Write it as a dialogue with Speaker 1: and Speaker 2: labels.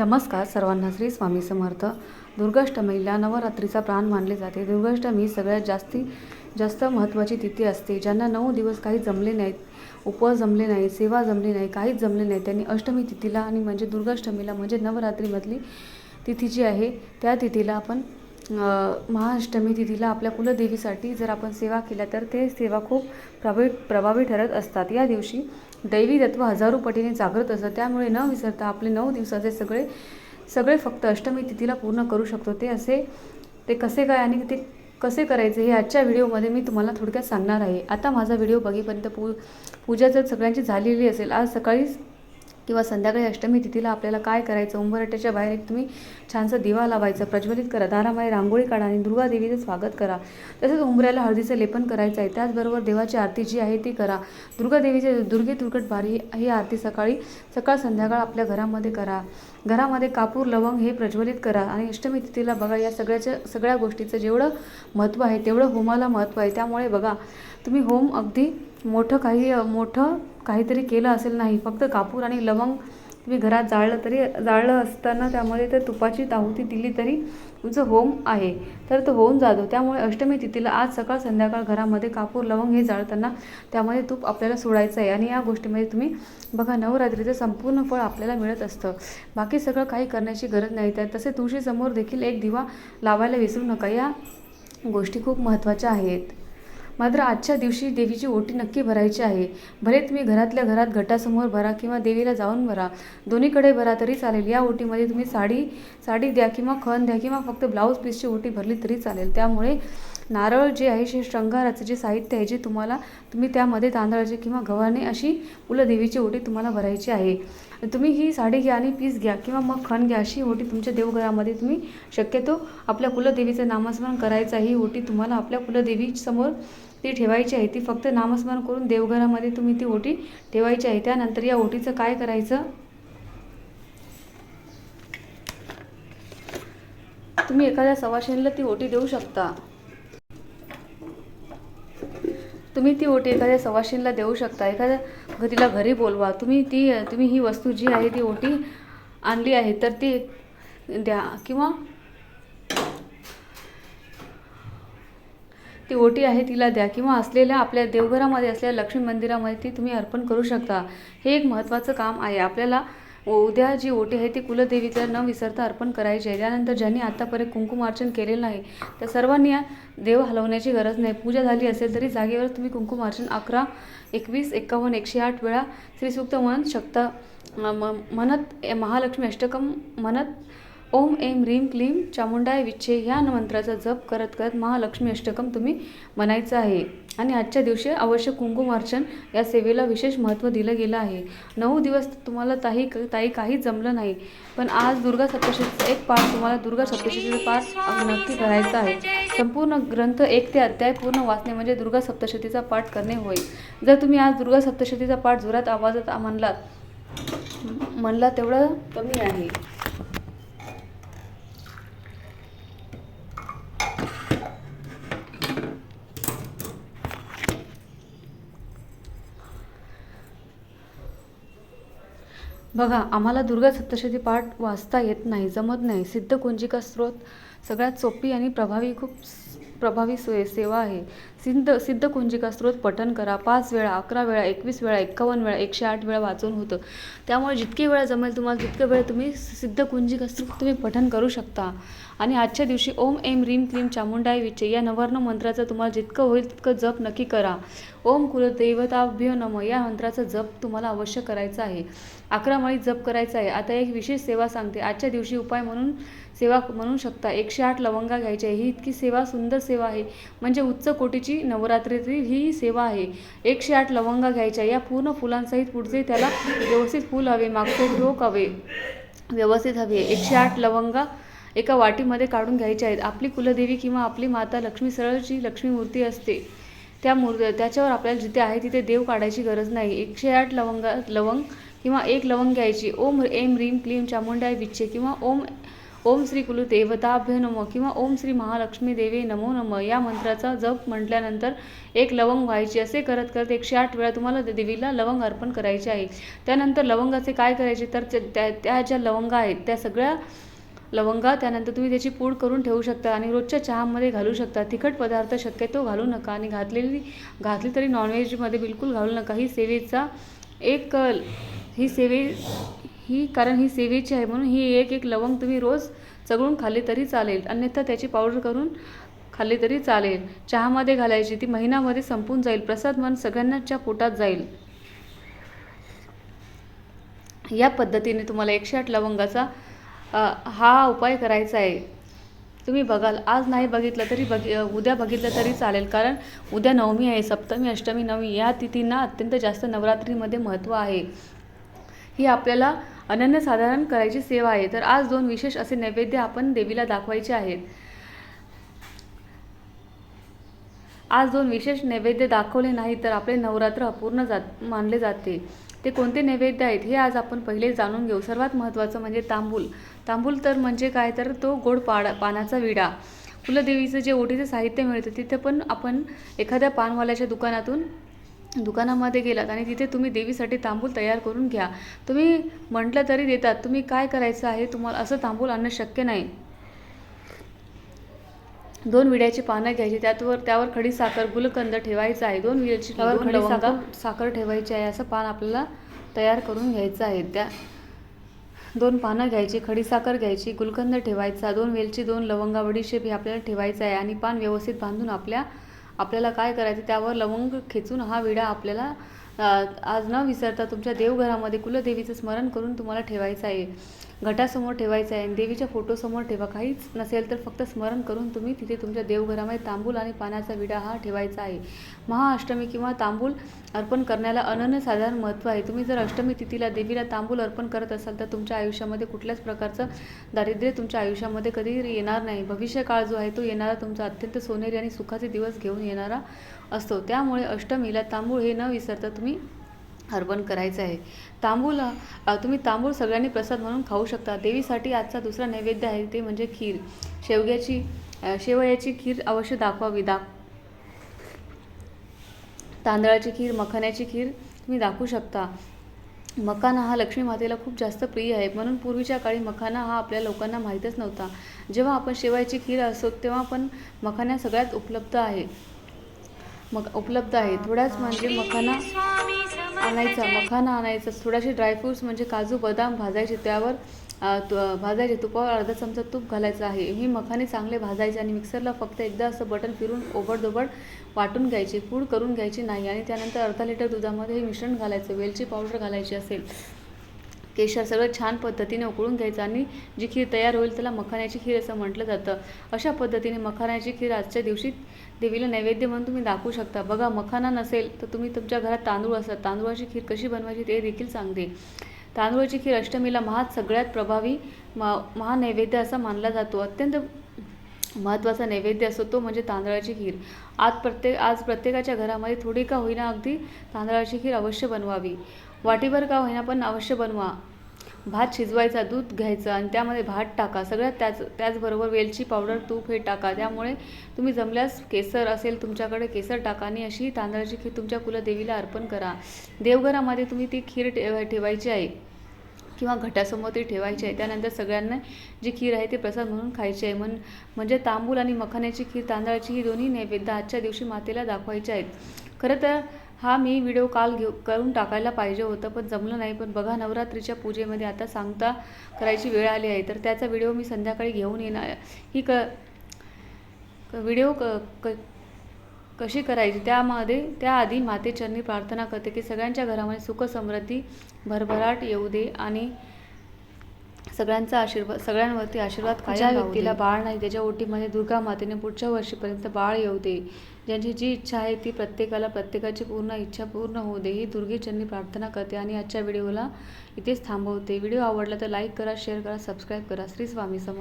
Speaker 1: नमस्कार सर्वांना श्री स्वामी समर्थ. दुर्गाष्टमीला नवरात्रीचा प्राण मानले जाते. दुर्गाष्टमी सगळ्यात जास्ती जास्त महत्त्वाची तिथी असते. ज्यांना नऊ दिवस काही जमले नाहीत उपवास जमले नाही सेवा जमली नाही काहीच जमले नाही त्यांनी अष्टमी तिथीला आणि म्हणजे दुर्गाष्टमीला म्हणजे नवरात्रीमधली तिथी जी आहे त्या तिथीला आपण महाअष्टमी तिथीला आपल्या कुलदेवीसाठी जर आपण सेवा केल्या तर ते सेवा खूप प्रभावी प्रभावी ठरत असतात. या दिवशी दैवी तत्व हजारो पटीने जागृत असतं त्यामुळे न विसरता आपले नऊ दिवसाचे सगळे सगळे फक्त अष्टमी तिथीला पूर्ण करू शकतो. ते असे ते कसे काय आणि ते कसे करायचे हे आजच्या व्हिडिओमध्ये मी तुम्हाला थोडक्यात सांगणार आहे. आता माझा व्हिडिओ बघेपर्यंत पू पूजा जर सगळ्यांची झालेली असेल आज सकाळीच किंवा संध्याकाळी अष्टमी तिथीला आपल्याला काय करायचं? उंबरट्याच्या बाहेर एक तुम्ही छानसा दिवा लावायचा प्रज्वलित करा. दाराबाहेर रांगोळी काढा आणि दुर्गा देवीचं स्वागत करा. तसेच उंबऱ्याला हळदीचं लेपन करायचं आहे. त्याचबरोबर देवाची आरती जी आहे ती करा. दुर्गा देवीचे दुर्गे दुर्गट भारी ही आरती सकाळी सकाळ संध्याकाळ आपल्या घरामध्ये करा. घरामध्ये कापूर लवंग हे प्रज्वलित करा आणि अष्टमी तिथीला बघा या सगळ्याच्या सगळ्या गोष्टीचं जेवढं महत्त्व आहे तेवढं होमाला महत्त्व आहे. त्यामुळे बघा तुम्ही होम अगदी मोठं काही मोठं काहीतरी केलं असेल नाही. फक्त कापूर आणि लवंग तुम्ही घरात जाळलं तरी जाळलं असताना त्यामध्ये तर तुपाची दाहुती दिली तरी तुमचं होम आहे. तर तो होऊन जातो. त्यामुळे अष्टमी तिथीला आज सकाळ संध्याकाळ घरामध्ये कापूर लवंग हे जाळताना त्यामध्ये तूप आपल्याला सोडायचं आहे आणि या गोष्टीमध्ये तुम्ही बघा नवरात्रीचं संपूर्ण फळ आपल्याला मिळत असतं. बाकी सगळं काही करण्याची गरज नाही. तर तसे तुळशीसमोर देखील एक दिवा लावायला विसरू नका. या गोष्टी खूप महत्त्वाच्या आहेत. मात्र आजच्या दिवशी देवीची ओटी नक्की भरायची आहे. भले तुम्ही घरातल्या घरात घटासमोर भरा किंवा देवीला जाऊन भरा. दोन्हीकडे भरा तरी चालेल. या ओटीमध्ये तुम्ही साडी साडी द्या किंवा खण द्या किंवा फक्त ब्लाऊज पीसची ओटी भरली तरी चालेल. त्यामुळे नारळ जे आहे जे शृंगाराचं जे साहित्य आहे जे तुम्हाला तुम्ही त्यामध्ये तांदळाचे किंवा गव्हाने अशी कुलदेवीची ओटी तुम्हाला भरायची आहे. तुम्ही ही साडी घ्या आणि पीस घ्या किंवा मग खण घ्या अशी ओटी तुमच्या देवघरामध्ये तुम्ही शक्यतो आपल्या कुलदेवीचं नामस्मरण करायचं ही ओटी तुम्हाला आपल्या कुलदेवीसमोर ती ठेवायची आहे. ती फक्त नामस्मरण करून देवघरामध्ये तुम्ही ती ओटी ठेवायची आहे. त्यानंतर या ओटीचं काय करायचं? तुम्ही एखाद्या सवाशिणीला ती ओटी देऊ शकता. तुम्ही ती ओटी एखाद्या सवाशींला देऊ शकता एखाद्या घरीला घरी बोलवा. तुम्ही ती तुम्ही ही वस्तू जी आहे ती ओटी आणली आहे तर ती द्या किंवा ती ओटी आहे तिला द्या किंवा असलेल्या आपल्या देवघरामध्ये असलेल्या लक्ष्मी मंदिरामध्ये ती तुम्ही अर्पण करू शकता. हे एक महत्त्वाचं काम आहे. आपल्याला उद्या जी ओटी आहे ती कुलदेवीला न विसरता अर्पण करायची आहे. त्यानंतर ज्यांनी आतापर्यंत कुंकुमार्चन केलेलं नाही त्या सर्वांनी या देव हलवण्याची गरज नाही. पूजा झाली असेल तरी जागेवर तुम्ही कुंकुमार्चन अकरा एकवीस एकावन्न एकशे आठ वेळा श्रीसूक्त म्हणत शकता. म- म- म्हणत महालक्ष्मी अष्टकम म्हणत ओम एम रीम क्लीम चामुंडाय विच्छे ह्या मंत्राचा जप करत करत महालक्ष्मी अष्टकम तुम्ही म्हणायचं आहे. आणि आजच्या दिवशी अवश्य कुंकुमार्चन या सेवेला विशेष महत्त्व दिलं गेलं आहे. नऊ दिवस तुम्हाला ताही ताई काहीच जमलं नाही. पण आज दुर्गा सप्तशतीचा एक पाठ तुम्हाला दुर्गा सप्तशतीचा पाठ नक्की करायचा आहे. संपूर्ण ग्रंथ एक ते अध्याय पूर्ण वाचणे म्हणजे दुर्गा सप्तशतीचा पाठ करणे होय. जर तुम्ही आज दुर्गा सप्तशतीचा पाठ जोरात आवाजात म्हणलात म्हणला तेवढं कमी आहे. बघा आम्हाला दुर्गा सप्तशती पाठ वाचता येत नाही जमत नाही. सिद्ध कुंजिका स्रोत सगळ्यात सोपी आणि प्रभावी खूप प्रभावी सोय सेवा आहे. सिद्ध सिद्ध कुंजिका स्रोत पठन करा. पाच वेळा अकरा वेळा एकवीस वेळा एक्कावन्न वेळा एकशे आठ वेळा वाचून होतं. त्यामुळे जितके वेळा जमेल तुम्हाला तितके वेळ तुम्ही सिद्ध कुंजिका स्रोत तुम्ही पठन करू शकता. आणि आजच्या दिवशी ओम एम रीम क्लीम चामुंडाय विचे या नवर्ण मंत्राचं तुम्हाला जितकं होईल तितकं जप नक्की करा. ओम कुलदैवताभ्य नम या मंत्राचा जप तुम्हाला अवश्य करायचा आहे. अकरा माळी जप करायचा आहे. आता एक विशेष सेवा सांगते. आजच्या दिवशी उपाय म्हणून सेवा म्हणू शकता. एकशे आठ लवंगा घ्यायच्या आहे ही इतकी सेवा सुंदर सेवा आहे. म्हणजे उच्च कोटीची नवरात्रीतील ही सेवा आहे. एकशे आठ लवंगा घ्यायच्या या पूर्ण फुलांसहित पुढचे त्याला व्यवस्थित फूल हवे मागचे टोक हवे व्यवस्थित हवे. एकशे आठ लवंगा एका वाटीमध्ये काढून घ्यायच्या आहेत. आपली कुलदेवी किंवा आपली माता लक्ष्मी सरळची लक्ष्मी मूर्ती असते. त्या मूर् त्याच्यावर आपल्याला जिथे आहे तिथे देव काढायची गरज नाही. एकशे आठ लवंगा लवंग किंवा एक लवंग घ्यायची. ओम एम रीम क्लीम चामुंडाय विच्छे किंवा ओम ओम श्री कुलू देवताभ्य नमो किंवा ओम श्री महालक्ष्मी देवी नमो नम या मंत्राचा जप म्हटल्यानंतर एक लवंग व्हायची असे करत करत एकशे आठ वेळा तुम्हाला देवीला लवंग अर्पण करायचे आहे. त्यानंतर लवंगाचे काय करायचे तर त्या- त्या त्या ज्या लवंगा आहेत त्या सगळ्या लवंगा त्यानंतर तुम्ही त्याची पूड करून ठेवू शकता आणि रोजच्या चहामध्ये घालू शकता. तिखट पदार्थ शक्यतो घालू नका आणि घातलेली घातली तरी नॉनव्हेजमध्ये बिलकुल घालू नका. ही सेवेचा एक ही सेवे ही कारण ही सेवेची आहे म्हणून ही एक एक लवंग तुम्ही रोज चगळून खाल्ली तरी चालेल. अन्यथा त्याची पावडर करून खाल्ली तरी चालेल. चहामध्ये घालायची ती महिनामध्ये संपून जाईल. प्रसाद मन सगळ्यांनाच्या पोटात जाईल. या पद्धतीने तुम्हाला एकशे आठ लवंगाचा हा उपाय करायचा आहे. तुम्ही बघाल आज नाही बघितलं तरी बघि उद्या बघितलं तरी चालेल. कारण उद्या नवमी आहे सप्तमी अष्टमी नवमी या तिथींना अत्यंत जास्त नवरात्रीमध्ये महत्त्व आहे. ही आपल्याला अनन्यसाधारण करायची सेवा आहे. तर आज दोन विशेष असे नैवेद्य आपण देवीला दाखवायचे आहेत. आज दोन विशेष नैवेद्य दाखवले नाही तर आपले नवरात्र अपूर्ण जात मानले जाते. ते कोणते नैवेद्य आहेत हे आज आपण पहिले जाणून घेऊ. सर्वात महत्त्वाचं म्हणजे तांबूल. तांबूल तर म्हणजे काय? तर तो गोड पाडा पानाचा विडा. कुलदेवीचं जे ओटीचं साहित्य मिळतं तिथे पण आपण एखाद्या पानवाल्याच्या दुकानातून दुकानामध्ये गेलात आणि तिथे तुम्ही देवीसाठी तांबूल तयार करून घ्या. तुम्ही म्हटलं तरी देतात. तुम्ही काय करायचं आहे? तुम्हाला असं तांबूल आणणं शक्य नाही. दोन विड्याची पानं घ्यायची. त्यावर त्यावर खडी साखर गुलकंद ठेवायचा आहे. दोन विड्याची त्यावर खडी साखर साखर ठेवायची आहे असं पान आपल्याला तयार करून घ्यायचं आहे. त्या दोन पानं घ्यायची खडी साखर घ्यायची गुलकंद ठेवायचा. दोन वेलची दोन लवंगा बडीशेप हे आपल्याला ठेवायचं आहे आणि पान व्यवस्थित बांधून आपल्या आपल्याला काय करायचं? त्यावर लवंग खेचून हा विडा आपल्याला आज न विसरता तुमच्या देवघरामध्ये कुलदेवीचं स्मरण करून तुम्हाला ठेवायचं आहे. घटासमोर ठेवायचं आहे आणि देवीच्या फोटोसमोर ठेवा. काहीच नसेल तर फक्त स्मरण करून तुम्ही तिथे तुमच्या देवघरामध्ये तांबूल आणि पाण्याचा विडा हा ठेवायचा आहे. महाअष्टमी किंवा तांबूल अर्पण करण्याला अनन्यसाधारण महत्त्व आहे. तुम्ही जर अष्टमी तिथीला देवीला तांबूल अर्पण करत असाल तर तुमच्या आयुष्यामध्ये कुठल्याच प्रकारचं दारिद्र्य तुमच्या आयुष्यामध्ये कधी येणार नाही. भविष्यकाळ जो आहे तो येणारा तुमचा अत्यंत सोनेरी आणि सुखाचे दिवस घेऊन येणारा असतो. त्यामुळे अष्टमीला तांबूळ हे न विसरता तुम्ही अर्पण करायचं आहे. तांबूल तुम्ही तांबूळ सगळ्यांनी प्रसाद म्हणून खाऊ शकता. देवीसाठी आजचा दुसरा नैवेद्य आहे ते म्हणजे खीर. शेवग्याची शेवयाची खीर अवश्य दाखवावी. दाख तांदळाची खीर मखाण्याची खीर तुम्ही दाखवू शकता. मखाना हा लक्ष्मी मातेला खूप जास्त प्रिय आहे. म्हणून पूर्वीच्या काळी मखाना हा आपल्या लोकांना माहीतच नव्हता. जेव्हा आपण शेवायची खीर असो तेव्हा पण मखाना सगळ्यात उपलब्ध आहे. मग उपलब्ध आहे. थोड्याच म्हणजे मखाना आणायचा मखाना आणायचा. थोड्याशे ड्रायफ्रूट्स म्हणजे काजू बदाम भाजायचे. त्यावर तु- भाजायचे. तुपावर अर्धा चमचा तूप घालायचं आहे. ही मखाने चांगले भाजायचे आणि मिक्सरला फक्त एकदा असं बटन फिरून ओबडधोबड वाटून घ्यायची. पूड करून घ्यायची नाही आणि त्यानंतर अर्धा लिटर दुधामध्ये हे मिश्रण घालायचं. वेलची पावडर घालायची असेल. केशर सगळं छान पद्धतीने उकळून घ्यायचं आणि जी खीर तयार होईल त्याला मखाण्याची खीर असं म्हटलं जातं. अशा पद्धतीने मखाण्याची खीर आजच्या दिवशी देवीला नैवेद्य म्हणून तुम्ही दाखवू शकता. बघा मखाना नसेल तर तुम्ही तुमच्या घरात तांदूळ असतात. तांदूळाची खीर कशी बनवायची ते देखील सांगते. तांदूळाची खीर अष्टमीला महा सगळ्यात प्रभावी म महानैवेद्य असा मानला जातो. अत्यंत महत्त्वाचा नैवेद्य असतो तो म्हणजे तांदळाची खीर. आज प्रत्येक आज प्रत्येकाच्या घरामध्ये थोडी का होईना अगदी तांदळाची खीर अवश्य बनवावी. वाटीभर का होईना पण अवश्य बनवा. भात शिजवायचा दूध घ्यायचं आणि त्यामध्ये भात टाका. सगळ्यात त्याच त्याचबरोबर वेलची पावडर तूप हे टाका. त्यामुळे तुम्ही जमल्यास केसर असेल तुमच्याकडे केसर टाका आणि अशी तांदळाची खीर तुमच्या कुलदेवीला अर्पण करा. देवघरामध्ये तुम्ही ती खीर ठे ठेवायची आहे किंवा घटासमोर ती ठेवायची आहे. त्यानंतर सगळ्यांना जी खीर आहे ती प्रसाद म्हणून खायची आहे. म्हण म्हणजे तांबूल आणि मखाण्याची खीर तांदळाची ही दोन्ही नैवेद्य आजच्या दिवशी मातेला दाखवायची आहेत. खरं तर हा मी व्हिडिओ काल घेऊ करून टाकायला पाहिजे होतं पण जमलं नाही. पण बघा नवरात्रीच्या पूजेमध्ये आता सांगता करायची वेळ आली आहे. तर त्याचा व्हिडिओ मी संध्याकाळी घेऊन येणार ही क व्हिडिओ क क कशी करायची? त्यामध्ये त्याआधी मातेचरणी प्रार्थना करते की सगळ्यांच्या घरामध्ये सुखसमृद्धी भरभराट येऊ दे आणि सगळ्यांचा आशीर्वाद सगळ्यांवरती आशीर्वाद
Speaker 2: ज्या
Speaker 1: व्यक्तीला बाळ नाही त्याच्या ओटीमध्ये दुर्गा मातेने पुढच्या वर्षीपर्यंत बाळ येऊ दे. ज्यांची जी इच्छा आहे ती प्रत्येकाला प्रत्येकाची पूर्ण इच्छा पूर्ण होऊ दे. ही दुर्गेचरणी प्रार्थना करते आणि आजच्या व्हिडिओला इथेच थांबवते. व्हिडिओ आवडला तर लाईक करा शेअर करा सबस्क्राईब करा. श्री स्वामी समर्थ.